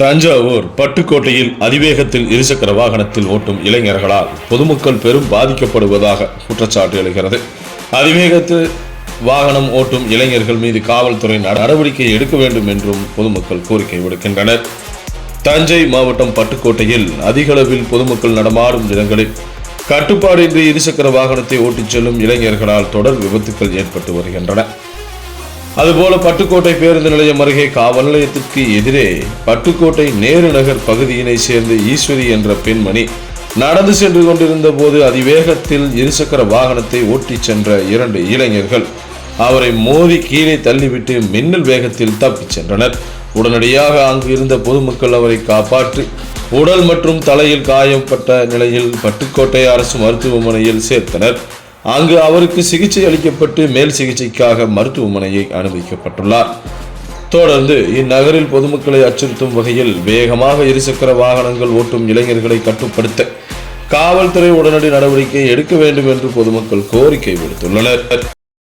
தஞ்சாவூர் பட்டுக்கோட்டையில் அதிவேகத்தில் இருசக்கர வாகனத்தில் ஓட்டும் இளைஞர்களால் பொதுமக்கள் பெரும் பாதிக்கப்படுவதாக குற்றச்சாட்டு எழுகிறது. அதிவேகத்தில் வாகனம் ஓட்டும் இளைஞர்கள் மீது காவல்துறை நடவடிக்கை எடுக்க வேண்டும் என்றும் பொதுமக்கள் கோரிக்கை விடுக்கின்றனர். தஞ்சை மாவட்டம் பட்டுக்கோட்டையில் அதிகளவில் பொதுமக்கள் நடமாடும் இடங்களில் கட்டுப்பாடின்றி இருசக்கர வாகனத்தை ஓட்டிச் செல்லும் இளைஞர்களால் தொடர் விபத்துக்கள் ஏற்பட்டு வருகின்றன. அதுபோல பட்டுக்கோட்டை பேருந்து நிலையம் அருகே காவல் நிலையத்திற்கு எதிரே பட்டுக்கோட்டை நேரு நகர் பகுதியினை சேர்ந்த ஈஸ்வரி என்ற பெண்மணி நடந்து சென்று கொண்டிருந்த போது அதிவேகத்தில் இருசக்கர வாகனத்தை ஓட்டிச் சென்ற இரண்டு இளைஞர்கள். அவரை மோதி கீழே தள்ளிவிட்டு மின்னல் வேகத்தில் தப்பிச் சென்றனர். உடனடியாக அங்கு இருந்த பொதுமக்கள் அவரை காப்பாற்றி உடல் மற்றும் தலையில் காயப்பட்ட நிலையில் பட்டுக்கோட்டை அரசு மருத்துவமனையில் சேர்த்தனர். அங்கு அவருக்கு சிகிச்சை அளிக்கப்பட்டு மேல் சிகிச்சைக்காக மருத்துவமனையை அனுமதிக்கப்பட்டுள்ளார். தொடர்ந்து இந்நகரில் பொதுமக்களை அச்சுறுத்தும் வகையில் வேகமாக இருசக்கர வாகனங்கள் ஓட்டும் இளைஞர்களை கட்டுப்படுத்த காவல்துறை உடனடி நடவடிக்கை எடுக்க வேண்டும் என்று பொதுமக்கள் கோரிக்கை விடுத்துள்ளனர்.